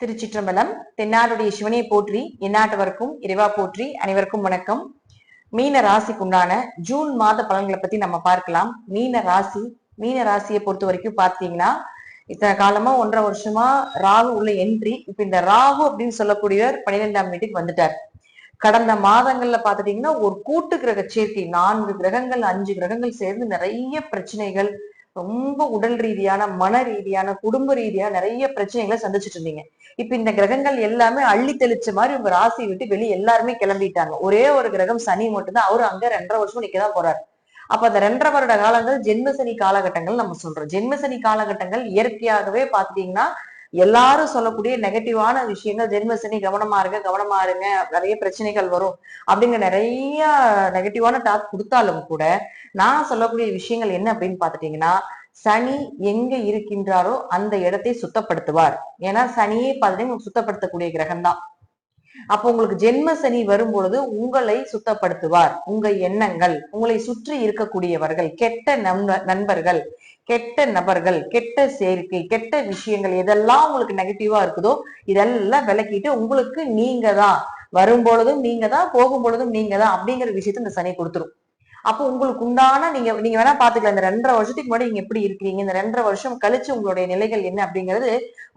திருச்சிற்றம்பலம் தென்னாடுடைய சிவனை போற்றி எந்நாட்டவருக்கும் இறைவா போற்றி அனைவருக்கும் வணக்கம். மீன ராசிக்குண்டான ஜூன் மாத பலன்களை பத்தி நம்ம பார்க்கலாம். மீன ராசி மீன ராசியை பொறுத்த வரைக்கும் பார்த்தீங்கன்னா இத்தனை காலமா ஒன்றரை வருஷமா ராகு உள்ள என்ட்ரி இப்ப இந்த ராகு அப்படின்னு சொல்லக்கூடியவர் பன்னிரெண்டாம் வீட்டுக்கு வந்துட்டார். கடந்த மாதங்கள்ல பாத்துட்டீங்கன்னா ஒரு கூட்டு கிரக சேர்க்கை நான்கு கிரகங்கள் அஞ்சு கிரகங்கள் சேர்ந்து நிறைய பிரச்சனைகள் ரொம்ப உடல் ரீதியான மன ரீதியான குடும்ப ரீதியான நிறைய பிரச்சனைகளை சந்திச்சுட்டு இருந்தீங்க. இப்ப இந்த கிரகங்கள் எல்லாமே அள்ளி தெளிச்ச மாதிரி உங்க ராசியை விட்டு வெளியே எல்லாருமே கிளம்பிட்டாங்க. ஒரே ஒரு கிரகம் சனி மட்டும்தான். அவரு அங்க ரெண்டரை வருஷம் நிக்கதான் போறாரு. அப்ப அந்த ரெண்டரை வருட காலங்கள் ஜென்மசனி காலகட்டங்கள் நம்ம சொல்றோம். ஜென்மசனி காலகட்டங்கள் இயற்கையாகவே பாத்தீங்கன்னா எல்லாரும் சொல்லக்கூடிய நெகட்டிவான விஷயங்கள் ஜென்மசனி கவனமா இருங்க கவனமா இருங்க நிறைய பிரச்சனைகள் வரும் அப்படிங்கிற நிறைய நெகட்டிவான டாக் கொடுத்தாலும் கூட நான் சொல்லக்கூடிய விஷயங்கள் என்ன அப்படின்னு பாத்துட்டீங்கன்னா சனி எங்க இருக்கின்றாரோ அந்த இடத்தை சுத்தப்படுத்துவார். ஏன்னா சனியே பார்த்தீங்கன்னா சுத்தப்படுத்தக்கூடிய கிரகம் தான் அப்போ உங்களுக்கு ஜென்ம சனி வரும்பொழுது உங்களை சுத்தப்படுத்துவார். உங்க எண்ணங்கள் உங்களை சுற்றி இருக்கக்கூடியவர்கள் கெட்ட நண்ப நண்பர்கள் கெட்ட நபர்கள் கெட்ட சேர்க்கை கெட்ட விஷயங்கள் எதெல்லாம் உங்களுக்கு நெகட்டிவா இருக்குதோ இதெல்லாம் விளக்கிட்டு உங்களுக்கு நீங்க தான் வரும்பொழுதும் நீங்க தான் போகும் பொழுதும் நீங்க தான் அப்படிங்கிற விஷயத்த இந்த சனி கொடுத்துரும். அப்போ உங்களுக்கு உண்டான நீங்க நீங்க வேணா பாத்துக்கலாம் இந்த ரெண்டரை வருஷத்துக்கு முன்னாடி நீங்க எப்படி இருக்கிறீங்க இந்த ரெண்டரை வருஷம் கழிச்சு உங்களுடைய நிலைகள் என்ன அப்படிங்கிறது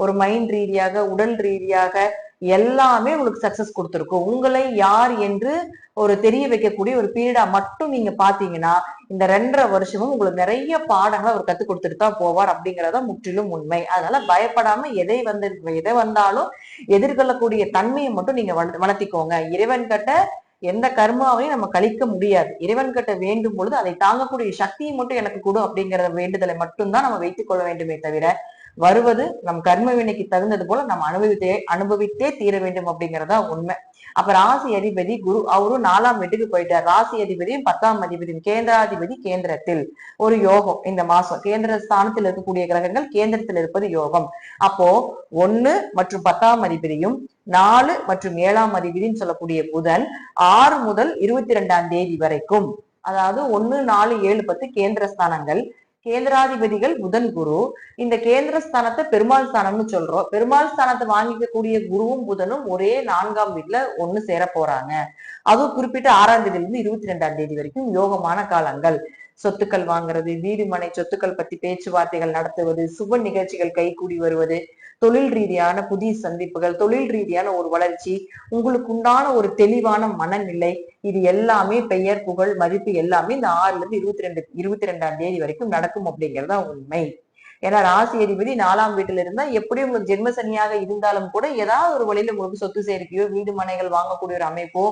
ஒரு மைண்ட் ரீதியாக உடல் ரீதியாக எல்லாமே உங்களுக்கு சக்சஸ் கொடுத்துருக்கும். உங்களை யார் என்று ஒரு தெரிய வைக்கக்கூடிய ஒரு பீரியடா மட்டும் நீங்க பாத்தீங்கன்னா இந்த ரெண்டரை வருஷமும் உங்களுக்கு நிறைய பாடங்களை அவர் கத்து கொடுத்துட்டு தான் போவார் அப்படிங்கறத முற்றிலும் உண்மை. அதனால பயப்படாம எதை வந்து எதை வந்தாலும் எதிர்கொள்ளக்கூடிய தன்மையை மட்டும் நீங்க வள- வளர்த்திக்கோங்க. இறைவன் கிட்ட எந்த கர்மாவையும் நம்ம கழிக்க முடியாது. இறைவன் கிட்ட வேண்டும் பொழுது அதை தாங்கக்கூடிய சக்தியை மட்டும் எனக்கு கொடு அப்படிங்கிற வேண்டுதலை மட்டும்தான் நம்ம வைத்துக் கொள்ள வேண்டுமே தவிர வருவது நம் கர்ம வினைக்கு தகுந்தது போல நம்ம அனுபவித்தே அனுபவித்தே தீர வேண்டும் அப்படிங்கிறதா உண்மை. அப்ப ராசி அதிபதி குரு அவரும் நாலாம் வீட்டுக்கு போயிட்டார். ராசி அதிபதியும் பத்தாம் அதிபதியும் கேந்திராதிபதி கேந்திரத்தில். ஒரு யோகம் இந்த மாசம். கேந்திர ஸ்தானத்தில் இருக்கக்கூடிய கிரகங்கள் கேந்திரத்தில் இருப்பது யோகம். அப்போ ஒன்னு மற்றும் பத்தாம் அதிபதியும் நாலு மற்றும் ஏழாம் அதிபதினு சொல்லக்கூடிய புதன் ஆறு முதல் இருபத்தி ரெண்டாம் தேதி வரைக்கும். அதாவது ஒண்ணு நாலு ஏழு பத்து கேந்திர ஸ்தானங்கள் கேந்திராதிபதிகள் புதன் குரு. இந்த கேந்திர ஸ்தானத்தை பெருமாள் ஸ்தானம்னு சொல்றோம். பெருமாள் ஸ்தானத்தை வாங்கிக்கக்கூடிய குருவும் புதனும் ஒரே நான்காம் வீட்டுல ஒண்ணு சேர போறாங்க. அதுவும் குறிப்பிட்ட ஆறாம் தேதியில இருந்து இருபத்தி ரெண்டாம் தேதி வரைக்கும் யோகமான காலங்கள். சொத்துக்கள் வாங்குறது வீடு மனை சொத்துக்கள் பத்தி பேச்சுவார்த்தைகள் நடத்துவது சுப நிகழ்ச்சிகள் கைகூடி வருவது தொழில் ரீதியான புதிய சந்திப்புகள் தொழில் ரீதியான ஒரு வளர்ச்சி உங்களுக்கு உண்டான ஒரு தெளிவான மனநிலை இது எல்லாமே பெயர் புகழ் மதிப்பு எல்லாமே இந்த ஆறுல இருந்து இருபத்தி ரெண்டு இருபத்தி ரெண்டாம் தேதி வரைக்கும் நடக்கும் அப்படிங்கிறதா உண்மை. ஏன்னா ராசி அதிபதி நாலாம் வீட்டுல இருந்தா எப்படியும் உங்களுக்கு ஜென்மசனியாக இருந்தாலும் கூட ஏதாவது ஒரு வழியில உங்களுக்கு சொத்து சேர்க்கையோ வீடு மனைகள் வாங்கக்கூடிய ஒரு அமைப்போ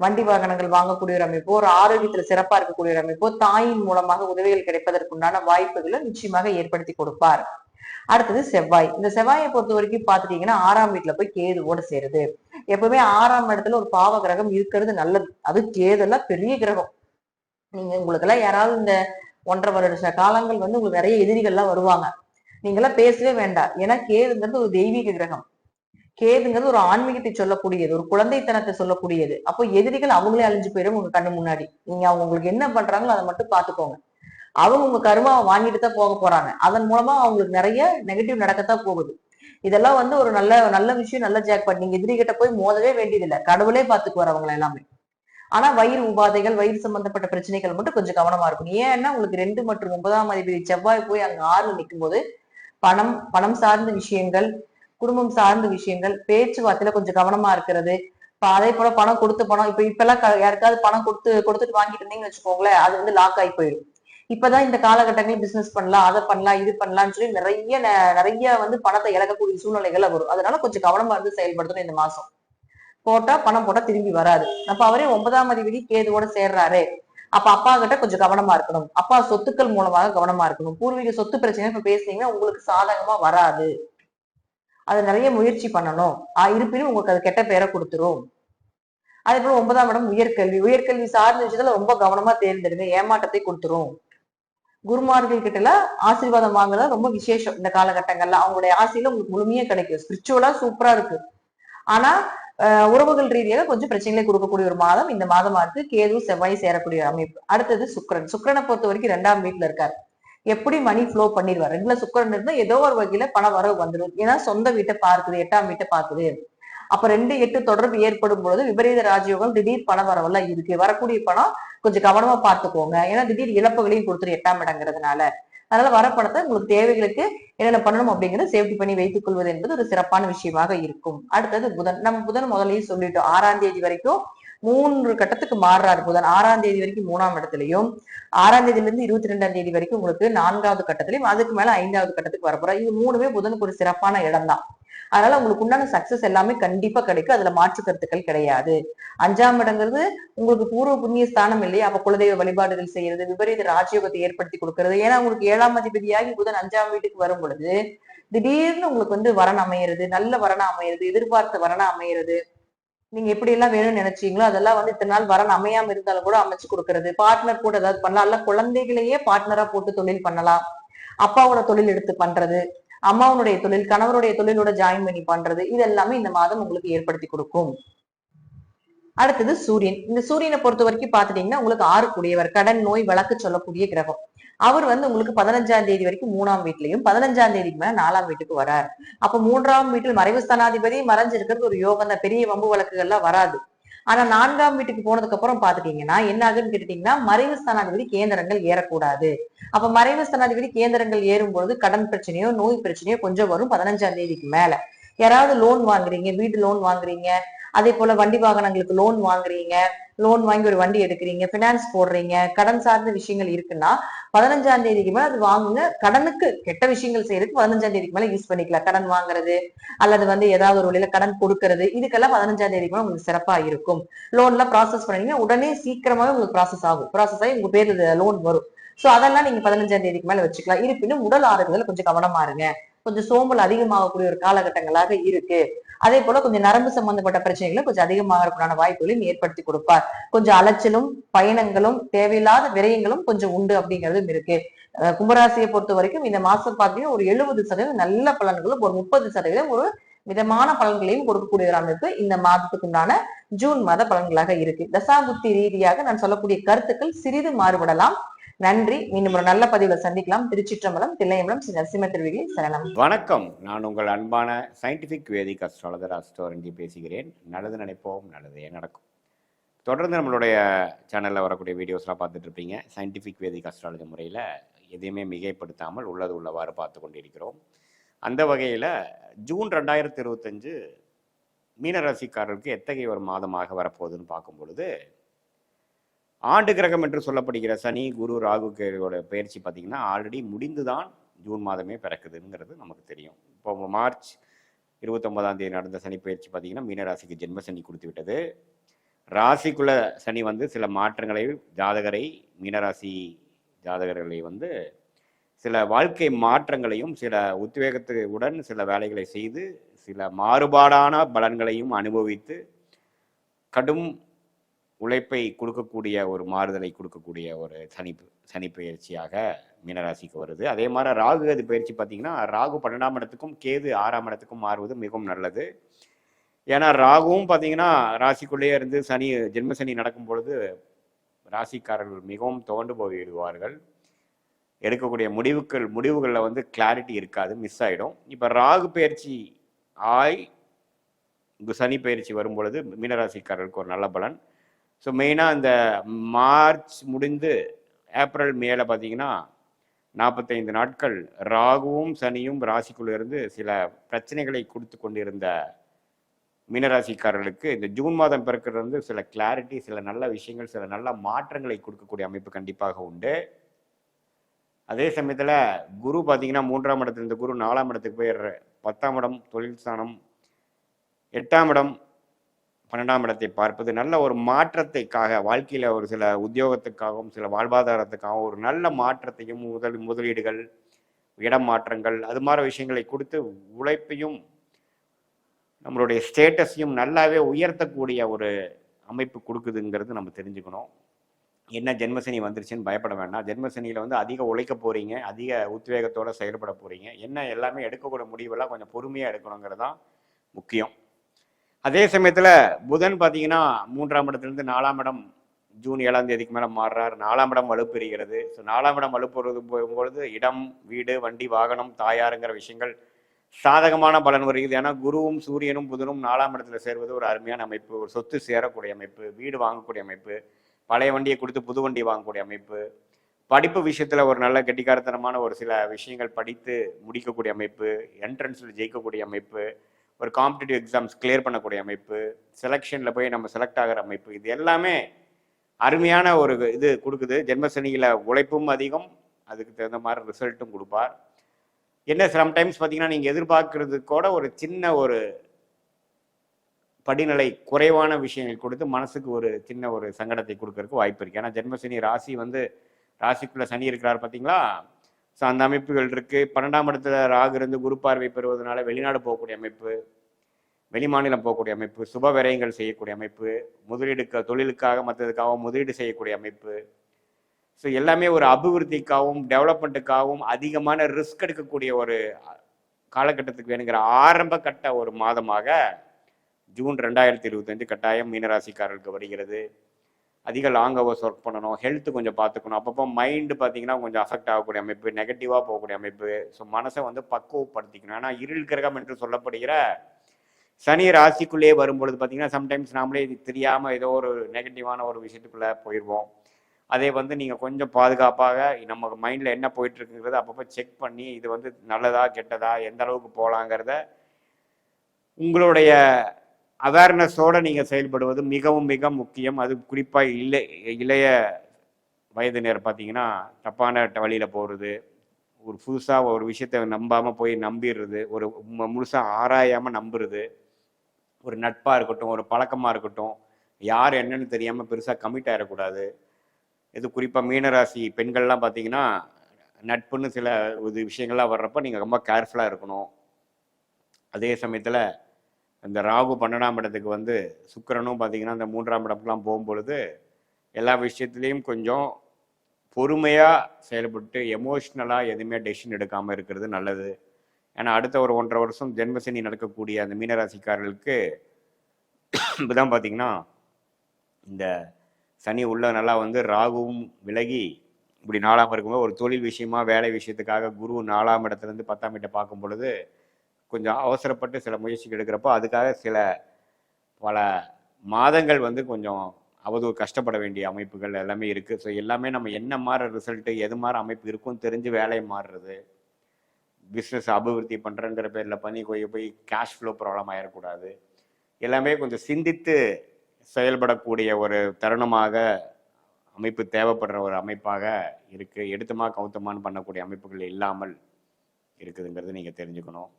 வண்டி வாகனங்கள் வாங்கக்கூடிய ஒரு அமைப்போ ஒரு ஆரோக்கியத்துல சிறப்பா இருக்கக்கூடிய ஒரு அமைப்போ தாயின் மூலமாக உதவிகள் கிடைப்பதற்குண்டான வாய்ப்புகளை நிச்சயமாக ஏற்படுத்தி கொடுப்பார். அடுத்தது செவ்வாய். இந்த செவ்வாயை பொறுத்த வரைக்கும் பாத்துட்டீங்கன்னா ஆறாம் வீட்டுல போய் கேதுவோட சேருது. எப்பவுமே ஆறாம் இடத்துல ஒரு பாவ கிரகம் இருக்கிறது நல்லது. அது கேதெல்லாம் பெரிய கிரகம். நீங்க உங்களுக்கு எல்லாம் யாராவது இந்த ஒன்றரை வருஷ காலங்கள் வந்து உங்களுக்கு நிறைய எதிரிகள்லாம் வருவாங்க. நீங்களாம் பேசவே வேண்டாம். ஏன்னா கேதுங்கிறது ஒரு தெய்வீக கிரகம். கேதுங்கிறது ஒரு ஆன்மீகத்தை சொல்லக்கூடியது ஒரு குழந்தைத்தனத்தை சொல்லக்கூடியது. அப்போ எதிரிகள் அவங்களே அழிஞ்சு போயிடும் உங்க கண்ணு முன்னாடி. நீங்க அவங்க உங்களுக்கு என்ன பண்றாங்களோ அதை மட்டும் பாத்துக்கோங்க அவங்க உங்க கருமாவை வாங்கிட்டு தான் போக போறாங்க. அதன் மூலமா அவங்களுக்கு நிறைய நெகட்டிவ் நடக்கத்தான் போகுது. இதெல்லாம் வந்து ஒரு நல்ல நல்ல விஷயம் நல்ல ஜாக்பாட் நீங்க எதிரிகிட்ட போய் மோதவே வேண்டியதில்லை. கடவுளே பாத்துக்குவார் அவங்கள எல்லாமே ஆனா வயிறு உபாதைகள் வயிறு சம்பந்தப்பட்ட பிரச்சனைகள் மட்டும் கொஞ்சம் கவனமா இருக்கும் ஏன்னா உங்களுக்கு ரெண்டு மற்றும் ஒன்பதாம் அதிபதி செவ்வாய் போய் அங்க ஆறுல நிற்கும் போது பணம் பணம் சார்ந்த விஷயங்கள் குடும்பம் சார்ந்த விஷயங்கள் பேச்சுவார்த்தையில கொஞ்சம் கவனமா இருக்கிறது. இப்போ அதே போல பணம் கொடுத்து பணம் இப்ப இப்பெல்லாம் க- யாருக்காவது பணம் கொடுத்து கொடுத்துட்டு வாங்கிட்டு இருந்தீங்கன்னு வச்சுக்கோங்களேன் அது வந்து லாக் ஆகி போயிடும். இப்பதான் இந்த காலகட்டங்களில் பிசினஸ் பண்ணலாம் அதை பண்ணலாம் இது பண்ணலாம்னு சொல்லி நிறைய ந- நிறைய வந்து பணத்தை இழக்கக்கூடிய சூழ்நிலைகள் வரும். அதனால கொஞ்சம் கவனமா இருந்து செயல்படுத்தணும் இந்த மாசம். போட்டா பணம் போட்டா திரும்பி வராது. அப்ப அவரே ஒன்பதாம் அதிபதி கேதுவோட சேர்றாரு. அப்ப அப்பா கிட்ட கொஞ்சம் கவனமா இருக்கணும். அப்பா சொத்துக்கள் மூலமாக கவனமா இருக்கணும். பூர்வீக சொத்து பிரச்சனை இப்ப பேசுனீங்கன்னா உங்களுக்கு சாதகமா வராது. அது நிறைய முயற்சி பண்ணணும். ஆஹ் இருப்பினும் உங்களுக்கு அது கெட்ட பேரை கொடுத்துரும். அதே போல ஒன்பதாம் இடம் உயர்கல்வி. உயர்கல்வி சார்ந்த விஷயத்துல ரொம்ப கவனமா தேர்ந்தெடுங்க. ஏமாற்றத்தை கொடுத்துரும். குருமார்கள் கிட்ட எல்லாம் ஆசீர்வாதம் வாங்குறது ரொம்ப விசேஷம் இந்த காலகட்டங்கள்ல. அவங்களுடைய ஆசையில உங்களுக்கு முழுமையா கிடைக்கும். ஸ்பிரிச்சுவலா சூப்பரா இருக்கு. ஆனா ஆஹ் உறவுகள் ரீதியாக கொஞ்சம் பிரச்சனைகளை கொடுக்கக்கூடிய ஒரு மாதம் இந்த மாதமா இருக்கு. கேது செவ்வாய் சேரக்கூடிய அமைப்பு. அடுத்தது சுக்கரன். சுக்கரனை பொறுத்த வரைக்கும் ரெண்டாம் வீட்டுல இருக்காரு. எப்படி மணி ஃப்ளோ பண்ணிடுவார்? ரெண்டுல சுக்கரன் இருந்தா ஏதோ ஒரு வகையில பண வரவு வந்துடும் ஏன்னா சொந்த வீட்டை பார்க்குது எட்டாம் வீட்டை பார்க்குது. அப்ப ரெண்டு எட்டு தொடர்பு ஏற்படும் பொழுது விபரீத ராஜயோகம் திடீர் பண வரவெல்லாம் இருக்கு. வரக்கூடிய பணம் கொஞ்சம் கவனமா பாத்துக்கோங்க ஏன்னா திடீர் இழப்புகளையும் கொடுத்துரு எட்டாம் இடங்கிறதுனால. அதனால வர பணத்தை உங்களுக்கு தேவைகளுக்கு என்னென்ன பண்ணணும் அப்படிங்கறத சேஃப்டி பண்ணி வைத்துக் கொள்வது என்பது ஒரு சிறப்பான விஷயமாக இருக்கும். அடுத்தது புதன். நம்ம புதன் முதலையும் சொல்லிட்டோம். ஆறாம் தேதி வரைக்கும் மூன்று கட்டத்துக்கு மாறுறாரு புதன். ஆறாம் தேதி வரைக்கும் மூணாம் இடத்துலயும் ஆறாம் தேதியில இருந்து இருபத்தி ரெண்டாம் தேதி வரைக்கும் உங்களுக்கு நான்காவது கட்டத்திலையும் அதுக்கு மேல ஐந்தாவது கட்டத்துக்கு வரப்போறா இது மூணுமே புதனுக்கு ஒரு சிறப்பான இடம் தான் அதனால உங்களுக்கு உண்டான சக்சஸ் எல்லாமே கண்டிப்பா கிடைக்கும். அதுல மாற்று கருத்துக்கள் கிடையாது. அஞ்சாம் இடங்கிறது உங்களுக்கு பூர்வ புண்ணிய ஸ்தானம் இல்லையா? அப்ப குலதெய்வ வழிபாடுகள் செய்யறது விபரீத ராஜயோகத்தை ஏற்படுத்தி கொடுக்கறது. ஏன்னா உங்களுக்கு ஏழாம் அதிபதியாகி புதன் அஞ்சாம் வீட்டுக்கு வரும் பொழுது திடீர்னு உங்களுக்கு வந்து வரன் அமையிறது நல்ல வரனா அமையிறது எதிர்பார்த்த வரனா அமையிறது. நீங்க எப்படி எல்லாம் வேணும்னு நினைச்சீங்களோ அதெல்லாம் வந்து இத்தனை நாள் வரன் அமையாம இருந்தாலும் கூட அமைச்சு கொடுக்கறது. பார்ட்னர் கூட ஏதாவது பண்ணலாம். இல்ல குழந்தைகளையே பார்ட்னரா போட்டு தொழில் பண்ணலாம். அப்பாவோட தொழில் எடுத்து பண்றது. அம்மாவனுடைய தொழில் கணவருடைய தொழிலோட ஜாயின் பண்ணி பண்றது இது எல்லாமே இந்த மாதம் உங்களுக்கு ஏற்படுத்தி கொடுக்கும். அடுத்தது சூரியன். இந்த சூரியனை பொறுத்த வரைக்கும் பாத்துட்டீங்கன்னா உங்களுக்கு ஆறு கூடியவர் கடன் நோய் வழக்கு சொல்லக்கூடிய கிரகம். அவர் வந்து உங்களுக்கு பதினஞ்சாம் தேதி வரைக்கும் மூணாம் வீட்லயும் பதினஞ்சாம் தேதிக்கு மேல நாலாம் வீட்டுக்கு வராரு. அப்ப மூன்றாம் வீட்டில் மறைவு ஸ்தானாதிபதி மறைஞ்சிருக்கிறது ஒரு யோகம் தான் பெரிய வம்பு வழக்குகள்லாம் வராது. ஆனா நான்காம் வீட்டுக்கு போனதுக்கு அப்புறம் பாத்துட்டீங்கன்னா என்ன ஆகுன்னு கேட்டீங்கன்னா மறைவு ஸ்தானாதிபதி கேந்திரங்கள் ஏறக்கூடாது. அப்ப மறைவு ஸ்தானாதிபதி கேந்திரங்கள் ஏறும்பொழுது கடன் பிரச்சனையோ நோய் பிரச்சனையோ கொஞ்சம் வரும் பதினஞ்சாம் தேதிக்கு மேல. யாராவது லோன் வாங்குறீங்க வீடு லோன் வாங்குறீங்க அதே போல வண்டி வாகனங்களுக்கு லோன் வாங்குறீங்க லோன் வாங்கி ஒரு வண்டி எடுக்கிறீங்க பினான்ஸ் போடுறீங்க கடன் சார்ந்த விஷயங்கள் இருக்குன்னா பதினஞ்சாம் தேதிக்கு மேல அது வாங்குங்க. கடனுக்கு கெட்ட விஷயங்கள் செய்யறதுக்கு பதினஞ்சாம் தேதிக்கு மேல யூஸ் பண்ணிக்கலாம். கடன் வாங்குறது அல்லது வந்து ஏதாவது ஒரு வழியில கடன் கொடுக்கறது இதுக்கெல்லாம் பதினஞ்சாம் தேதிக்கு மேல உங்களுக்கு சிறப்பா இருக்கும். லோன் எல்லாம் ப்ராசஸ் பண்ணீங்க உடனே சீக்கிரமாவே உங்களுக்கு ப்ராசஸ் ஆகும். ப்ராசஸ் ஆகி உங்க பேர்ல லோன் வரும். சோ அதெல்லாம் நீங்க பதினஞ்சாம் தேதிக்கு மேல வச்சுக்கலாம். இருப்பினும் உடல் ஆரோக்கியத்துல கொஞ்சம் கவனமா இருங்க. கொஞ்சம் சோம்பல் அதிகமாகக்கூடிய ஒரு காலகட்டங்களாக இருக்கு. அதே போல கொஞ்சம் நரம்பு சம்பந்தப்பட்ட பிரச்சனைகளும் கொஞ்சம் அதிகமாகறதுக்கான வாய்ப்புகளையும் ஏற்படுத்தி கொடுப்பார். கொஞ்சம் அலைச்சலும் பயணங்களும் தேவையில்லாத விரயங்களும் கொஞ்சம் உண்டு அப்படிங்கிறதும் இருக்கு. கும்பராசியை பொறுத்த வரைக்கும் இந்த மாசம் பார்த்தீங்கன்னா ஒரு எழுபது சதவீதம் நல்ல பலன்களும் ஒரு முப்பது சதவீதம் ஒரு மிதமான பலன்களையும் கொடுக்கக்கூடிய ஒரு அமைப்பு இந்த மாதத்துக்கு உண்டான ஜூன் மாத பலன்களாக இருக்கு. தசாபுத்தி ரீதியாக நான் சொல்லக்கூடிய கருத்துக்கள் சிறிது மாறுபடலாம். நன்றி. மீண்டும் ஒரு நல்ல பதிவுல சந்திக்கலாம். திருச்சிற்றம்பலம் தில்லையம்பலம் ஸ்ரீ நரசிம்ம திருவிகை சரணம். வணக்கம். நான் உங்கள் அன்பான சயின்டிஃபிக் வேதிக் அஸ்ட்ராலஜர் அஸ்ட்ரோரஞ்சி பேசுகிறேன். நல்லது நினைப்போம் நல்லதே நடக்கும். தொடர்ந்து நம்மளுடைய சேனலில் வரக்கூடிய வீடியோஸ்லாம் பார்த்துட்டு இருப்பீங்க. சயின்டிஃபிக் வேதிக் அஸ்ட்ராலஜி முறையில் எதையுமே மிகைப்படுத்தாமல் உள்ளது உள்ளவாறு பார்த்து கொண்டிருக்கிறோம். அந்த வகையில் ஜூன் ரெண்டாயிரத்தி இருபத்தஞ்சு மீனராசிக்காரருக்கு எத்தகைய ஒரு மாதமாக வரப்போகுதுன்னு பார்க்கும் பொழுது ஆண்டு கிரகம் என்று சொல்லப்படுகிற சனி குரு ராகு கேதுவோட பயிற்சி பார்த்திங்கன்னா ஆல்ரெடி முடிந்து தான் ஜூன் மாதமே பிறக்குதுங்கிறது நமக்கு தெரியும். இப்போ மார்ச் இருபத்தொன்பதாம் தேதி நடந்த சனி பயிற்சி பார்த்திங்கன்னா மீனராசிக்கு ஜென்ம சனி கொடுத்து விட்டது. ராசிக்குள்ள சனி வந்து சில மாற்றங்களை ஜாதகரை மீனராசி ஜாதகர்களை வந்து சில வாழ்க்கை மாற்றங்களையும் சில உத்வேகத்துடன் சில வேலைகளை செய்து சில மாறுபாடான பலன்களையும் அனுபவித்து கடும் உழைப்பை கொடுக்கக்கூடிய ஒரு மாறுதலை கொடுக்கக்கூடிய ஒரு சனி சனி பயிற்சியாக மீனராசிக்கு வருது. அதே மாதிரி ராகு அது பயிற்சி பார்த்தீங்கன்னா ராகு பன்னெண்டாம் இடத்துக்கும் கேது ஆறாம் இடத்துக்கும் மாறுவது மிகவும் நல்லது. ஏன்னா ராகுவும் பார்த்தீங்கன்னா ராசிக்குள்ளேயே இருந்து சனி ஜென்ம சனி நடக்கும் பொழுது ராசிக்காரர்கள் மிகவும் துவண்டு போயிடுவார்கள். எடுக்கக்கூடிய முடிவுகள் முடிவுகளில் வந்து கிளாரிட்டி இருக்காது மிஸ் ஆகிடும் இப்போ ராகு பயிற்சி ஆய் சனி பயிற்சி வரும் பொழுது மீனராசிக்காரர்களுக்கு ஒரு நல்ல பலன். ஸோ மெயினாக இந்த மார்ச் முடிந்து ஏப்ரல் மேலே பார்த்தீங்கன்னா நாற்பத்தைந்து நாட்கள் ராகுவும் சனியும் ராசிக்குள்ள இருந்து சில பிரச்சனைகளை கொடுத்து கொண்டிருந்த மீனராசிக்காரர்களுக்கு இந்த ஜூன் மாதம் பிறக்கிறது வந்து சில கிளாரிட்டி சில நல்ல விஷயங்கள் சில நல்ல மாற்றங்களை கொடுக்கக்கூடிய அமைப்பு கண்டிப்பாக உண்டு. அதே சமயத்தில் குரு பார்த்தீங்கன்னா மூன்றாம் இடத்துல இந்த குரு நாலாம் இடத்துக்கு போயிடுற பத்தாம் இடம் தொழில் ஸ்தானம் எட்டாம் இடம் பன்னெண்டாம் இடத்தை பார்ப்பது நல்ல ஒரு மாற்றத்தைக்காக வாழ்க்கையில் ஒரு சில உத்தியோகத்துக்காகவும் சில வாழ்வாதாரத்துக்காகவும் ஒரு நல்ல மாற்றத்தையும் முதல் முதலீடுகள் இடம் மாற்றங்கள் அது மாதிரி விஷயங்களை கொடுத்து உழைப்பையும் நம்மளுடைய ஸ்டேட்டஸையும் நல்லாவே உயர்த்தக்கூடிய ஒரு அமைப்பு கொடுக்குதுங்கிறது நம்ம தெரிஞ்சுக்கணும். என்ன ஜென்மசனி வந்துருச்சுன்னு பயப்பட வேண்டாம். ஜென்மசனியில் வந்து அதிக உழைக்க போகிறீங்க அதிக உத்வேகத்தோடு செயல்பட போகிறீங்க என்ன எல்லாமே எடுக்கக்கூடிய முடிவெல்லாம் கொஞ்சம் பொறுமையாக எடுக்கணுங்கிறது தான் முக்கியம். அதே சமயத்தில் புதன் பார்த்தீங்கன்னா மூன்றாம் இடத்துலேருந்து நாலாம் இடம் ஜூன் ஏழாம் தேதிக்கு மேலே மாறுறார். நாலாம் இடம் வலுப்பெறுகிறது ஸோ நாலாம் இடம் வலுப்பெறுவது போகும்பொழுது இடம் வீடு வண்டி வாகனம் தாயாருங்கிற விஷயங்கள் சாதகமான பலன் வருகிறது. ஏன்னா குருவும் சூரியனும் புதனும் நாலாம் இடத்துல சேர்வது ஒரு அருமையான அமைப்பு. ஒரு சொத்து சேரக்கூடிய அமைப்பு வீடு வாங்கக்கூடிய அமைப்பு பழைய வண்டியை கொடுத்து புது வண்டி வாங்கக்கூடிய அமைப்பு படிப்பு விஷயத்தில் ஒரு நல்ல கெட்டிக்காரத்தனமான ஒரு சில விஷயங்கள் படித்து முடிக்கக்கூடிய அமைப்பு என்ட்ரன்ஸில் ஜெயிக்கக்கூடிய அமைப்பு ஒரு காம்படிட்டிவ் எக்ஸாம்ஸ் கிளியர் பண்ணக்கூடிய அமைப்பு செலெக்ஷனில் போய் நம்ம செலக்ட் ஆகிற அமைப்பு இது எல்லாமே அருமையான ஒரு இது கொடுக்குது. ஜென்மசனியில் உழைப்பும் அதிகம் அதுக்கு தகுந்த மாதிரி ரிசல்ட்டும் கொடுப்பார். என்ன சம்டைம்ஸ் பார்த்தீங்கன்னா நீங்கள் எதிர்பார்க்கறது கூட ஒரு சின்ன ஒரு படிநிலை குறைவான விஷயங்கள் கொடுத்து மனசுக்கு ஒரு சின்ன ஒரு சங்கடத்தை கொடுக்கறதுக்கு வாய்ப்பு இருக்குது ஏன்னா ஜென்மசனி ராசி வந்து ராசிக்குள்ளே சனி இருக்கிறார் பார்த்தீங்களா ஸோ அந்த அமைப்புகள் இருக்குது பன்னெண்டாம் இடத்துல ராகு இருந்து குரு பார்வை பெறுவதனால வெளிநாடு போகக்கூடிய அமைப்பு வெளிமாநிலம் போகக்கூடிய அமைப்பு சுப விரயங்கள் செய்யக்கூடிய அமைப்பு முதலீடுக்க தொழிலுக்காக மற்றதுக்காகவும் முதலீடு செய்யக்கூடிய அமைப்பு. ஸோ எல்லாமே ஒரு அபிவிருத்திக்காகவும் டெவலப்மெண்ட்டுக்காகவும் அதிகமான ரிஸ்க் எடுக்கக்கூடிய ஒரு காலகட்டத்துக்கு வேணுங்கிற ஆரம்ப கட்ட ஒரு மாதமாக ஜூன் ரெண்டாயிரத்தி இருபத்தஞ்சு கட்டாயம் மீனராசிக்காரர்களுக்கு வருகிறது. அதிக லாங் ஹவர்ஸ் ஒர்க் பண்ணணும் ஹெல்த் கொஞ்சம் பார்த்துக்கணும். அப்பப்போ மைண்டு பார்த்தீங்கன்னா கொஞ்சம் அஃபெக்ட் ஆகக்கூடிய அமைப்பு நெகட்டிவாக போகக்கூடிய அமைப்பு. ஸோ மனசை வந்து பக்குவப்படுத்திக்கணும். ஏன்னா இருள் கிரகம் என்று சொல்லப்படுகிற சனி ராசிக்குள்ளேயே வரும்பொழுது பார்த்தீங்கன்னா சம்டைம்ஸ் நாமளே இது தெரியாமல் ஏதோ ஒரு நெகட்டிவான ஒரு விஷயத்துக்குள்ளே போயிடுவோம் அதே வந்து நீங்கள் கொஞ்சம் பாதுகாப்பாக நம்ம மைண்டில் என்ன போயிட்டுருக்குங்கிறத அப்பப்போ செக் பண்ணி இது வந்து நல்லதா கெட்டதா எந்த அளவுக்கு போகலாங்கிறத உங்களுடைய அவேர்னஸோடு நீங்கள் செயல்படுவது மிகவும் மிக முக்கியம். அது குறிப்பாக இளை இளைய வயதினர் பார்த்தீங்கன்னா தப்பான வழியில் போகிறது ஒரு புதுசாக ஒரு விஷயத்தை நம்பாமல் போய் நம்பிடுறது ஒரு முழுசாக ஆராயாமல் நம்புறது ஒரு நட்பாக இருக்கட்டும் ஒரு பழக்கமாக இருக்கட்டும் யார் என்னன்னு தெரியாமல் பெருசாக கமிட் ஆகிடக்கூடாது இது குறிப்பாக மீனராசி பெண்கள்லாம் பார்த்தீங்கன்னா நட்புன்னு சில இது விஷயங்கள்லாம் வர்றப்ப நீங்கள் ரொம்ப கேர்ஃபுல்லாக இருக்கணும். அதே சமயத்தில் இந்த ராகு பன்னெண்டாம் இடத்துக்கு வந்து சுக்கிரனும் பார்த்திங்கன்னா இந்த மூன்றாம் இடம்லாம் போகும்பொழுது எல்லா விஷயத்துலேயும் கொஞ்சம் பொறுமையாக செயல்பட்டு எமோஷ்னலாக எதுவுமே டெசிஷன் எடுக்காமல் இருக்கிறது நல்லது. ஏன்னா அடுத்த ஒரு ஒன்றரை வருஷம் ஜென்மசனி நடக்கக்கூடிய அந்த மீனராசிக்காரர்களுக்கு இப்போதான் பார்த்தீங்கன்னா இந்த சனி உள்ள நல்லா வந்து ராகுவும் விலகி இப்படி நாலாம் இருக்கும்போது ஒரு தொழில் விஷயமா வேலை விஷயத்துக்காக குரு நாலாம் இடத்துலேருந்து பத்தாம் இடத்தை பார்க்கும் பொழுது கொஞ்சம் அவசரப்பட்டு சில முயற்சிகள் எடுக்கிறப்போ அதுக்காக சில பல மாதங்கள் வந்து கொஞ்சம் அவதூறு கஷ்டப்பட வேண்டிய அமைப்புகள் எல்லாமே இருக்குது ஸோ எல்லாமே நம்ம என்ன மாதிரி ரிசல்ட்டு எது மாதிரி அமைப்பு இருக்கும்னு தெரிஞ்சு வேலையை மாறுறது. பிஸ்னஸ் அபிவிருத்தி பண்ணுறேங்கிற பேரில் பண்ணி போய் போய் கேஷ் ஃப்ளோ ப்ராப்ளம் ஆயிடக்கூடாது எல்லாமே கொஞ்சம் சிந்தித்து செயல்படக்கூடிய ஒரு தருணமாக அமைப்பு தேவைப்படுற ஒரு அமைப்பாக இருக்குது எடுத்தமாக கவுத்தமானு பண்ணக்கூடிய அமைப்புகள் இல்லாமல் இருக்குதுங்கிறது நீங்கள் தெரிஞ்சுக்கணும்.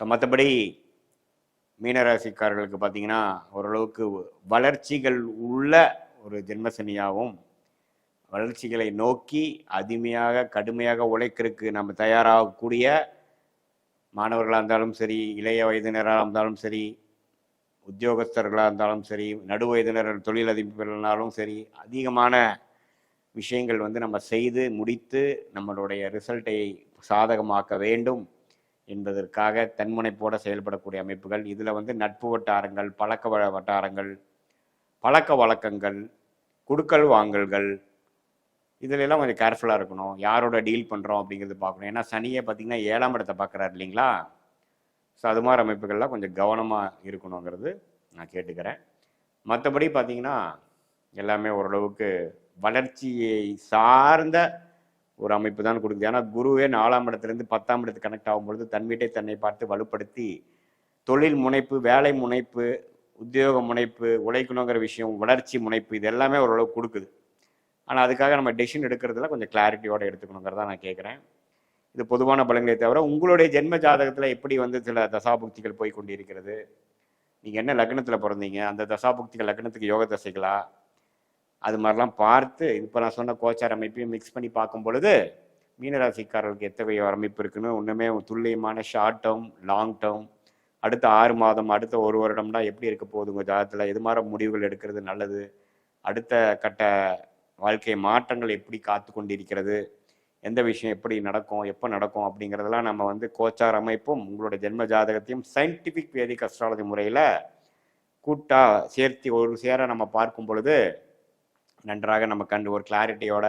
ஸோ மற்றபடி மீனராசிக்காரர்களுக்கு பார்த்தீங்கன்னா ஓரளவுக்கு வளர்ச்சிகள் உள்ள ஒரு ஜென்மசனியாகவும் வளர்ச்சிகளை நோக்கி அதிமையாக கடுமையாக உழைக்கிறதுக்கு நம்ம தயாராகக்கூடிய மாணவர்களாக இருந்தாலும் சரி இளைய வயதினராக இருந்தாலும் சரி உத்தியோகஸ்தர்களாக இருந்தாலும் சரி நடு நடுவயதினர் தொழிலதிபர்களாலும் சரி அதிகமான விஷயங்கள் வந்து நம்ம செய்து முடித்து நம்மளுடைய ரிசல்ட்டை சாதகமாக்க வேண்டும். என்பதற்காக தன்முனைப்போட செயல்படக்கூடிய அமைப்புகள். இதில் வந்து நட்பு வட்டாரங்கள் பழக்க வட்டாரங்கள் பழக்க வழக்கங்கள் குடுக்கல் வாங்கல்கள் இதிலெல்லாம் கொஞ்சம் கேர்ஃபுல்லாக இருக்கணும். யாரோட டீல் பண்ணுறோம் அப்படிங்கிறது பார்க்கணும். ஏன்னா சனியை பார்த்தீங்கன்னா ஏழாம் இடத்தை பார்க்குறாரு இல்லைங்களா? ஸோ அது மாதிரி அமைப்புகள்லாம் கொஞ்சம் கவனமாக இருக்கணுங்கிறது நான் கேட்டுக்கிறேன். மற்றபடி பார்த்தீங்கன்னா எல்லாமே ஓரளவுக்கு வளர்ச்சியை சார்ந்த ஒரு அமைப்பு தான் கொடுக்குது. ஏன்னா குருவே நாலாம் இடத்துலேருந்து பத்தாம் இடத்துக்கு கனெக்ட் ஆகும்பொழுது தன் வீட்டை தன்னை பார்த்து வலுப்படுத்தி தொழில் முனைப்பு வேலை முனைப்பு உத்தியோக முனைப்பு உழைக்கணுங்கிற விஷயம் வளர்ச்சி முனைப்பு இது எல்லாமே ஓரளவு கொடுக்குது. ஆனால் அதுக்காக நம்ம டெசிஷன் எடுக்கிறதுல கொஞ்சம் கிளாரிட்டியோடு எடுத்துக்கணுங்கிறத நான் கேட்குறேன் இது பொதுவான பலன்களை தவிர உங்களுடைய ஜென்ம ஜாதகத்தில் எப்படி வந்து சில தசாபுக்திகள் போய் கொண்டிருக்கிறது? நீங்கள் என்ன லக்னத்தில் பிறந்தீங்க? அந்த தசாபுக்திகள் லக்னத்துக்கு யோக தசைகளா அது மாதிரிலாம் பார்த்து இப்போ நான் சொன்ன கோச்சார் அமைப்பையும் மிக்ஸ் பண்ணி பார்க்கும் பொழுது மீனராசிக்காரர்களுக்கு எத்தகைய அமைப்பு இருக்குன்னு ஒன்றுமே துல்லியமான ஷார்ட் டேர்ம் லாங் டேர்ம் அடுத்த ஆறு மாதம் அடுத்த ஒரு வருடம்னா எப்படி இருக்க போகுது உங்கள் ஜாதகத்தில்? எது மாதிரி முடிவுகள் எடுக்கிறது நல்லது? அடுத்த கட்ட வாழ்க்கை மாற்றங்கள் எப்படி காத்து கொண்டிருக்கிறது? எந்த விஷயம் எப்படி நடக்கும்? எப்போ நடக்கும்? அப்படிங்கிறதெல்லாம் நம்ம வந்து கோச்சார் அமைப்பும் உங்களோட ஜென்ம ஜாதகத்தையும் சயின்டிஃபிக் வேதிக் அஸ்ட்ராலஜி முறையில் கூட்டாக சேர்த்து ஒரு சேர நம்ம பார்க்கும் பொழுது நன்றாக நம்ம கண்டு ஒரு கிளாரிட்டியோட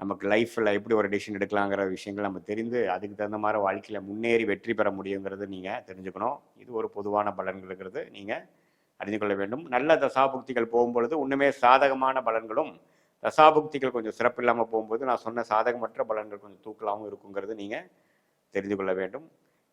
நமக்கு லைஃப்பில் எப்படி ஒரு டிசிஷன் எடுக்கலாங்கிற விஷயங்கள் நம்ம தெரிந்து அதுக்கு தகுந்த மாதிரி வாழ்க்கையில் முன்னேறி வெற்றி பெற முடியுங்கிறது நீங்கள் தெரிஞ்சுக்கணும். இது ஒரு பொதுவான பலன்கள்ங்கிறது நீங்கள் அறிந்து கொள்ள வேண்டும். நல்ல தசாபுக்திகள் போகும்பொழுது ஒன்றுமே சாதகமான பலன்களும் தசாபுக்திகள் கொஞ்சம் சிறப்பு இல்லாமல் போகும்போது நான் சொன்ன சாதகமற்ற பலன்கள் கொஞ்சம் தூக்கலாகவும் இருக்குங்கிறது நீங்கள் தெரிந்து கொள்ள வேண்டும்.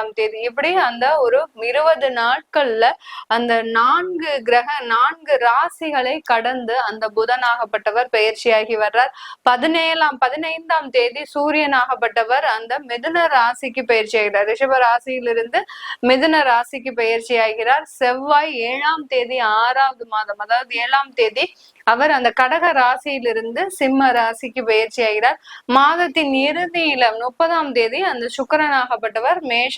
மூன்றாம் தேதி. இப்படி அந்த ஒரு இருபது நாட்கள்ல அந்த நான்கு கிரக நான்கு ராசிகளை கடந்து அந்த புதனாகப்பட்டவர் பயிற்சியாகி வர்றார். பதினேழாம் பதினைந்தாம் தேதி சூரியனாகப்பட்டவர் அந்த மிதுன ராசிக்கு பயிற்சி ஆகிறார் ரிஷப ராசியிலிருந்து மிதுன ராசிக்கு பயிற்சி ஆகிறார் செவ்வாய் ஏழாம் தேதி ஆறாவது மாதம் அதாவது ஏழாம் தேதி அவர் அந்த கடக ராசியிலிருந்து சிம்ம ராசிக்கு பயிற்சி ஆகிறார் மாதத்தின் இறுதியில முப்பதாம் தேதி அந்த சுக்கரனாகப்பட்டவர் மேஷ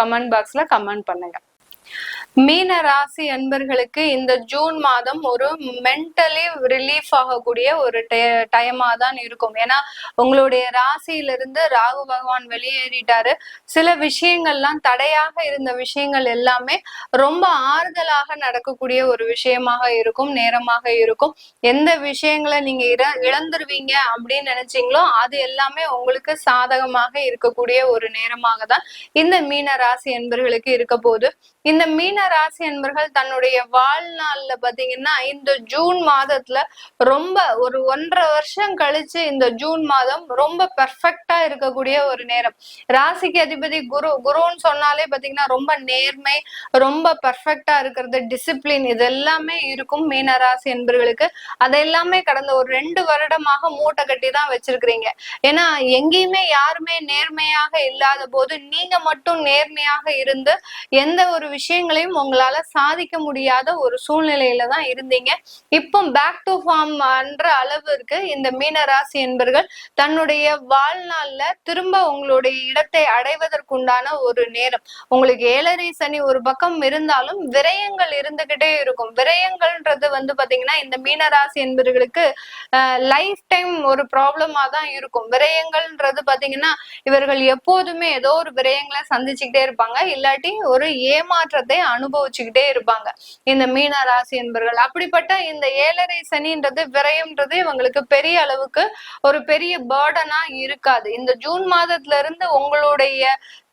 கமெண்ட் பாக்ஸ்ல கமெண்ட் பண்ணுங்க. மீன ராசி அன்பர்களுக்கு இந்த ஜூன் மாதம் ஒரு மென்டலி ரிலீஃப் ஆகக்கூடிய ஒரு டைமா தான் இருக்கும். ஏன்னா உங்களுடைய ராசியிலிருந்து ராகு பகவான் வெளியேறிட்டாரு. சில விஷயங்கள்லாம் தடையாக இருந்த விஷயங்கள் எல்லாமே ரொம்ப ஆறுதலாக நடக்கக்கூடிய ஒரு விஷயமாக இருக்கும் நேரமாக இருக்கும். எந்த விஷயங்களை நீங்க இற இழந்துருவீங்க அப்படின்னு நினைச்சீங்களோ அது எல்லாமே உங்களுக்கு சாதகமாக இருக்கக்கூடிய ஒரு நேரமாக தான் இந்த மீன ராசி என்பர்களுக்கு இருக்க போகுது. இந்த மீன ராசி என்பர்கள் தன்னுடைய வாழ்நாள்ல பாத்தீங்கன்னா இந்த ஜூன் மாதத்துல ரொம்ப ஒரு ஒன்றரை வருஷம் கழிச்சு இந்த ஜூன் மாதம் ரொம்ப பெர்ஃபெக்டா இருக்கக்கூடிய ஒரு நேரம். ராசிக்கு அதிபதி குரு குருன்னு சொன்னாலே பாத்தீங்கன்னா ரொம்ப நேர்மை ரொம்ப பெர்ஃபெக்டா இருக்கிறது டிசிப்ளின் இது எல்லாமே இருக்கும் மீன ராசி என்பர்களுக்கு அதெல்லாமே கடந்த ஒரு ரெண்டு வருடமாக மூட்டை கட்டி தான் வச்சிருக்கிறீங்க. ஏன்னா எங்கேயுமே யாருமே நேர்மையாக இல்லாத போது நீங்க மட்டும் நேர்மையாக இருந்து எந்த ஒரு விஷயம் விஷயங்களையும் உங்களால சாதிக்க முடியாத ஒரு சூழ்நிலையில தான் இருந்தீங்க. இப்போ பேக் டு ஃபார்ம் என்ற அளவிற்கு இந்த மீன ராசி என்பர்கள் தன்னுடைய வாழ்நாள்ல திரும்ப உங்களுடைய இடத்தை அடைவதற்குண்டான ஒரு நேரம். உங்களுக்கு ஏழரை சனி ஒரு பக்கம் இருந்தாலும் விரயங்கள் இருந்துகிட்டே இருக்கும். விரயங்கள்ன்றது வந்து பாத்தீங்கன்னா இந்த மீனராசி என்பவர்களுக்கு லைஃப் டைம் ஒரு ப்ராப்ளமா தான் இருக்கும். விரயங்கள்ன்றது பாத்தீங்கன்னா இவர்கள் எப்போதுமே ஏதோ ஒரு விரயங்களை சந்திச்சுக்கிட்டே இருப்பாங்க. இல்லாட்டி ஒரு ஏமாற்றத்தை அனுபவிச்சுக்கிட்டே இருப்பாங்க. இந்த மீன ராசி என்பர்கள் அப்படிப்பட்ட இந்த ஏழரை சனின்றது விரயம்ன்றது இவங்களுக்கு பெரிய அளவுக்கு ஒரு பெரிய பேர்டனா இருக்காது. இந்த ஜூன் மாதத்துல இருந்து உங்களுடைய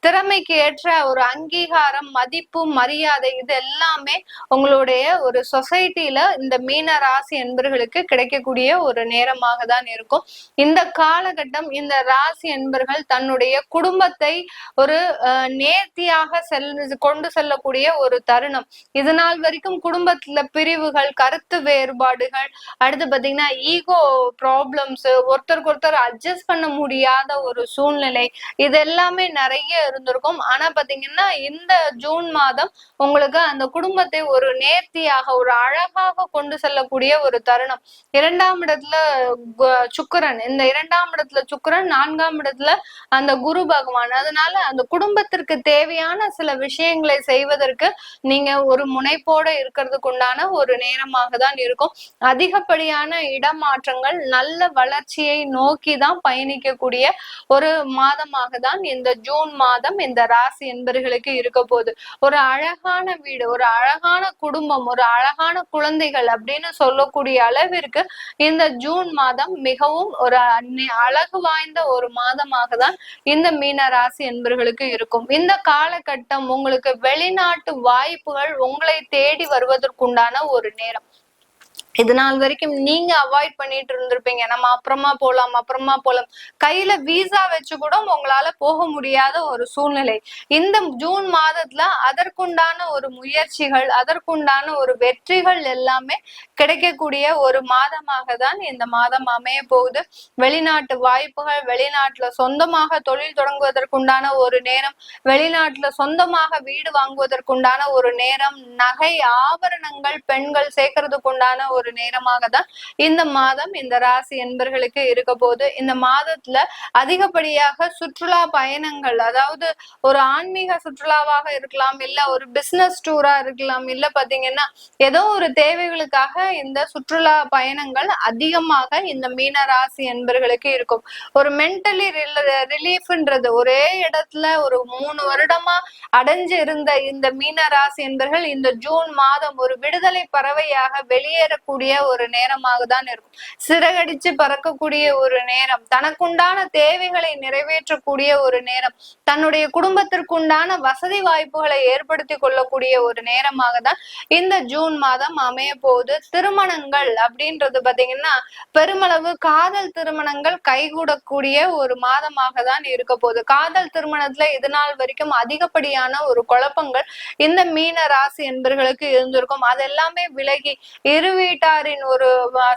திறமைக்கு ஏற்ற ஒரு அங்கீகாரம் மதிப்பு மரியாதை இது எல்லாமே உங்களுடைய ஒரு சொசைட்டில இந்த மீன ராசி என்பர்களுக்கு கிடைக்கக்கூடிய ஒரு நேரமாக தான் இருக்கும். இந்த காலகட்டம் இந்த ராசி என்பர்கள் தன்னுடைய குடும்பத்தை ஒரு அஹ், நேர்த்தியாக செல் கொண்டு செல்லக்கூடிய ஒரு தருணம். இது நாள் வரைக்கும் குடும்பத்துல பிரிவுகள் கருத்து வேறுபாடுகள் அடுத்து பாத்தீங்கன்னா ஈகோ ப்ராப்ளம்ஸ் ஒருத்தருக்கு ஒருத்தர் அட்ஜஸ்ட் பண்ண முடியாத ஒரு சூழ்நிலை இது எல்லாமே நிறைய இருந்திருக்கும். ஆனா பாத்தீங்கன்னா இந்த ஜூன் மாதம் உங்களுக்கு அந்த குடும்பத்தை ஒரு நேர்த்தியாக ஒரு அழகாக கொண்டு செல்லக்கூடிய ஒரு தருணம். இரண்டாம் இடத்துல சுக்கரன் சுக்கிரன். இந்த இரண்டாம் இடத்துல சுக்கிரன் நான்காம் இடத்துல அந்த குரு பகவான். அதனால அந்த குடும்பத்திற்கு தேவையான சில விஷயங்களை செய்வதற்கு நீங்க ஒரு முனைப்போட இருக்கிறதுக்கு உண்டான ஒரு நேரமாக தான் இருக்கும். அதிகப்படியான இடமாற்றங்கள் நல்ல வளர்ச்சியை நோக்கி தான் பயணிக்கக்கூடிய ஒரு மாதமாக தான் இந்த ஜூன் மாதம் இந்த ராசி என்பர்களுக்கு இருக்க போகுது. ஒரு அழகான வீடு ஒரு அழகான குடும்பம் ஒரு அழகான குழந்தைகள் அப்படின்னு சொல்லக்கூடிய அளவிற்கு இந்த ஜூன் மாதம் மிகவும் ஒரு அழகு வாய்ந்த ஒரு மாதமாக தான் இந்த மீன ராசி என்பர்களுக்கு இருக்கும். இந்த காலகட்டம் உங்களுக்கு வெளிநாட்டு வாய்ப்புகள் உங்களை தேடி வருவதற்குண்டான ஒரு நேரம். இது நாள் வரைக்கும் நீங்க அவாய்ட் பண்ணிட்டு இருந்திருப்பீங்க. நம்ம அப்புறமா போலாம் அப்புறமா போலாம். கையில வீசா வச்சு கூட உங்களால போக முடியாத ஒரு சூழ்நிலை. இந்த ஜூன் மாதத்துல அதற்குண்டான ஒரு முயற்சிகள் அதற்குண்டான ஒரு வெற்றிகள் எல்லாமே கிடைக்கக்கூடிய ஒரு மாதமாக தான் இந்த மாதம் அமைய போகுது. வெளிநாட்டு வாய்ப்புகள் வெளிநாட்டுல சொந்தமாக தொழில் தொடங்குவதற்குண்டான ஒரு நேரம் வெளிநாட்டுல சொந்தமாக வீடு வாங்குவதற்குண்டான ஒரு நேரம் நகை ஆபரணங்கள் பெண்கள் சேர்க்கறதுக்குண்டான ஒரு ஒரு நேரமாக தான் இந்த மாதம் இந்த ராசி என்பர்களுக்கு இருக்க போது இந்த மாதத்துல அதிகப்படியாக சுற்றுலா பயணங்கள் அதாவது ஒரு ஆன்மீக சுற்றுலாவாக இருக்கலாம் இல்ல ஒரு பிசினஸ் டூரா இருக்கலாம் இல்ல பாத்தீங்கன்னா ஏதோ ஒரு தேவைகளுக்காக இந்த சுற்றுலா பயணங்கள் அதிகமாக இந்த மீன ராசி என்பர்களுக்கு இருக்கும். ஒரு மென்டலி ரிலீஃப்ன்றது ஒரே இடத்துல ஒரு மூணு வருடமா அடைஞ்சு இருந்த இந்த மீன ராசி என்பர்கள் இந்த ஜூன் மாதம் ஒரு விடுதலை பறவையாக வெளியேறக்கூடிய ஒரு நேரமாக தான் இருக்கும். சிறகடிச்சு பறக்கக்கூடிய ஒரு நேரம் தனக்குண்டான தேவைகளை நிறைவேற்றக்கூடிய ஒரு நேரம் தன்னுடைய குடும்பத்திற்குண்டான வசதி வாய்ப்புகளை ஏற்படுத்தி கொள்ளக்கூடிய ஒரு நேரமாக தான் இந்த ஜூன் மாதம் அமைய போகுது. திருமணங்கள் அப்படின்றது பாத்தீங்கன்னா பெருமளவு காதல் திருமணங்கள் கைகூடக்கூடிய ஒரு மாதமாக தான் இருக்க போகுது. காதல் திருமணத்துல இது நாள் வரைக்கும் அதிகப்படியான ஒரு குழப்பங்கள் இந்த மீன ராசி என்பர்களுக்கு இருந்திருக்கும். அதெல்லாமே விலகி இரு வீட்டாரின் ஒரு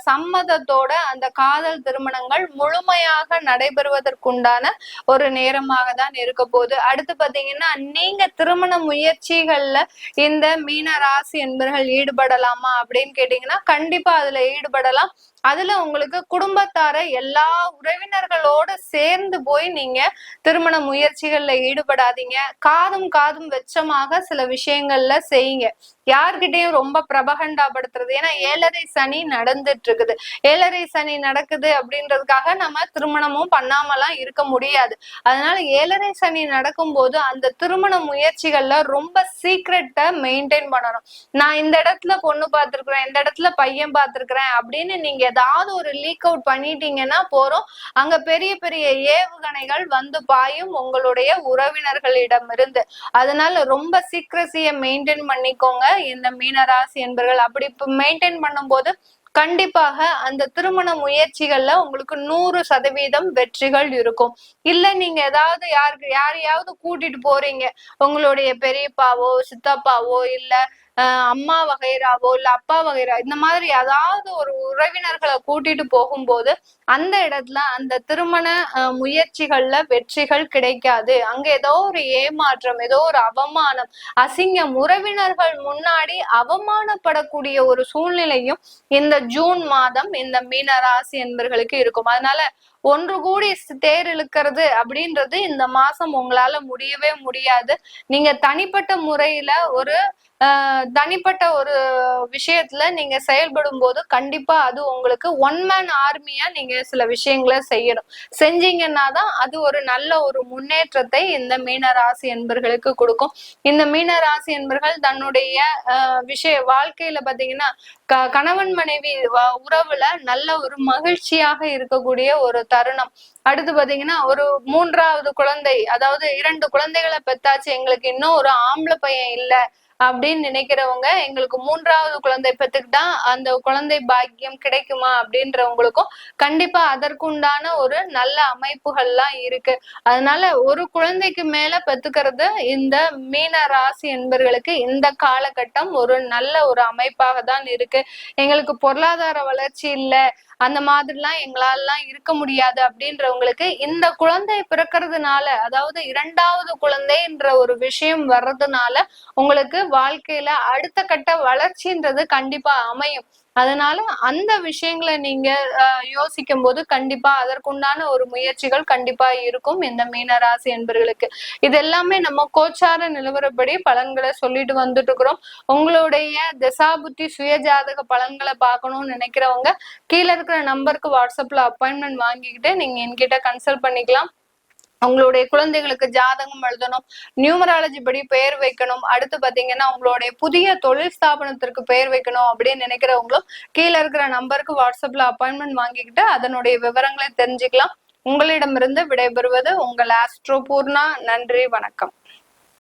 சம்மதத்தோட அந்த காதல் திருமணங்கள் முழுமையாக நடைபெறுவதற்குண்டான ஒரு நேரமாக தான் இருக்க போகுது. அடுத்து பாத்தீங்கன்னா நீங்க திருமண முயற்சிகள்ல இந்த மீன ராசி என்பர்கள் ஈடுபடலாமா அப்படின்னு கேட்டீங்கன்னா கண்டிப்பா அதுல ஈடுபடலாம். அதுல உங்களுக்கு குடும்பத்தார எல்லா உறவினர்களோட சேர்ந்து போய் நீங்க திருமண முயற்சிகள்ல ஈடுபடாதீங்க. காதும் காதும் வெச்சமாக சில விஷயங்கள்ல செய்யுங்க. யார்கிட்டயும் ரொம்ப பிரபகண்டாப்படுத்துறது. ஏன்னா ஏழரை சனி நடந்துட்டு இருக்குது ஏழரை சனி நடக்குது அப்படின்றதுக்காக நம்ம திருமணமும் பண்ணாமலாம் இருக்க முடியாது. அதனால ஏழரை சனி நடக்கும் போது அந்த திருமண முயற்சிகள்ல ரொம்ப சீக்ரெட்டை மெயின்டைன் பண்ணணும். நான் இந்த இடத்துல பொண்ணு பார்த்திருக்கிறேன் இந்த இடத்துல பையன் பார்த்துருக்குறேன் அப்படின்னு நீங்க ஏதாவது ஒரு லீக் அவுட் பண்ணிட்டீங்கன்னா போறோம் அங்க பெரிய பெரிய ஏவுகணைகள் வந்து பாயும் உங்களுடைய உறவினர்களிடம் இருந்து அதனால ரொம்ப சீக்ரசிய மெயின்டைன் பண்ணிக்கோங்க. இந்த மீனராசி என்பர்கள் அப்படி மெயின்டைன் பண்ணும்போது கண்டிப்பாக அந்த திருமண முயற்சிகள்ல உங்களுக்கு நூறு சதவீதம் வெற்றிகள் இருக்கும். இல்ல நீங்க ஏதாவது யாருக்கு யாரையாவது கூட்டிட்டு போறீங்க. உங்களுடைய பெரியப்பாவோ சித்தப்பாவோ இல்ல அம்மா வகைராவோ இல்ல அப்பா வகைரா இந்த மாதிரி ஏதாவது ஒரு உறவினர்களை கூட்டிட்டு போகும்போது அந்த இடத்துல அந்த திருமண ஆஹ் முயற்சிகள்ல வெற்றிகள் கிடைக்காது. அங்க ஏதோ ஒரு ஏமாற்றம் ஏதோ ஒரு அவமானம் அசிங்கம் உறவினர்கள் முன்னாடி அவமானப்படக்கூடிய ஒரு சூழ்நிலையும் இந்த ஜூன் மாதம் இந்த மீனராசி என்பர்களுக்கு இருக்கும். அதனால ஒன்று கூடி தேர் இழுக்கிறது அப்படின்றது இந்த மாசம் உங்களால முடியவே முடியாது. நீங்க தனிப்பட்ட முறையில ஒரு தனிப்பட்ட ஒரு விஷயத்துல நீங்க செயல்படும் போது கண்டிப்பா அது உங்களுக்கு ஒன் மேன் ஆர்மியா நீங்க சில விஷயங்களை செய்யணும். செஞ்சீங்கன்னா தான் அது ஒரு நல்ல ஒரு முன்னேற்றத்தை இந்த மீன ராசி என்பர்களுக்கு கொடுக்கும். இந்த மீன ராசி என்பர்கள் தன்னுடைய ஆஹ் விஷய வாழ்க்கையில பாத்தீங்கன்னா க- கணவன் மனைவி வ- உறவுல நல்ல ஒரு மகிழ்ச்சியாக இருக்கக்கூடிய ஒரு தருணம். அடுத்து பாத்தீங்கன்னா ஒரு மூன்றாவது குழந்தை அதாவது இரண்டு குழந்தைகளை பெத்தாச்சு எங்களுக்கு இன்னும் ஒரு ஆம்பளை பையன் இல்லை. அப்படின்னு நினைக்கிறவங்க எங்களுக்கு மூன்றாவது குழந்தை பெற்றுக்கிட்டா அந்த குழந்தை பாக்கியம் கிடைக்குமா அப்படின்றவங்களுக்கும் கண்டிப்பா அதற்குண்டான ஒரு நல்ல அமைப்புகள்லாம் இருக்கு. அதனால ஒரு குழந்தைக்கு மேல பெத்துக்கிறது இந்த மீன ராசி என்பவர்களுக்கு இந்த காலகட்டம் ஒரு நல்ல ஒரு அமைப்பாக தான் இருக்கு. எங்களுக்கு பொருளாதார வளர்ச்சி இல்ல. அந்த மாதிரிலாம் எங்களாலாம் இருக்க முடியாது அப்படின்றவங்களுக்கு இந்த குழந்தை பிறக்கிறதுனால அதாவது இரண்டாவது குழந்தைன்ற ஒரு விஷயம் வர்றதுனால உங்களுக்கு வாழ்க்கையில அடுத்த கட்ட வளர்ச்சின்றது கண்டிப்பா அமையும். அதனால அந்த விஷயங்களை நீங்க யோசிக்கும் போது கண்டிப்பா அதற்குண்டான ஒரு முயற்சிகள் கண்டிப்பா இருக்கும் இந்த மீனராசி என்பர்களுக்கு. இது எல்லாமே நம்ம கோச்சார நிலவரப்படி பலன்களை சொல்லிட்டு வந்துட்டு இருக்கிறோம் உங்களுடைய திசாபுத்தி சுயஜாதக பலன்களை பார்க்கணும்னு நினைக்கிறவங்க கீழே இருக்கிற நம்பருக்கு வாட்ஸ்அப்ல அப்பாயின்மெண்ட் வாங்கிக்கிட்டு நீங்க என்கிட்ட கன்சல்ட் பண்ணிக்கலாம். உங்களுடைய குழந்தைகளுக்கு ஜாதகம் எழுதணும் நியூமராலஜி படி பெயர் வைக்கணும். அடுத்து பாத்தீங்கன்னா உங்களுடைய புதிய தொழில் ஸ்தாபனத்திற்கு பெயர் வைக்கணும் அப்படின்னு நினைக்கிறவங்களும் கீழே இருக்கிற நம்பருக்கு வாட்ஸ்அப்ல அப்பாயின்மெண்ட் வாங்கிக்கிட்டு அதனுடைய விவரங்களை தெரிஞ்சுக்கலாம். உங்களிடமிருந்து விடைபெறுவது உங்கள் ஆஸ்ட்ரோ பூர்ணா. நன்றி வணக்கம்.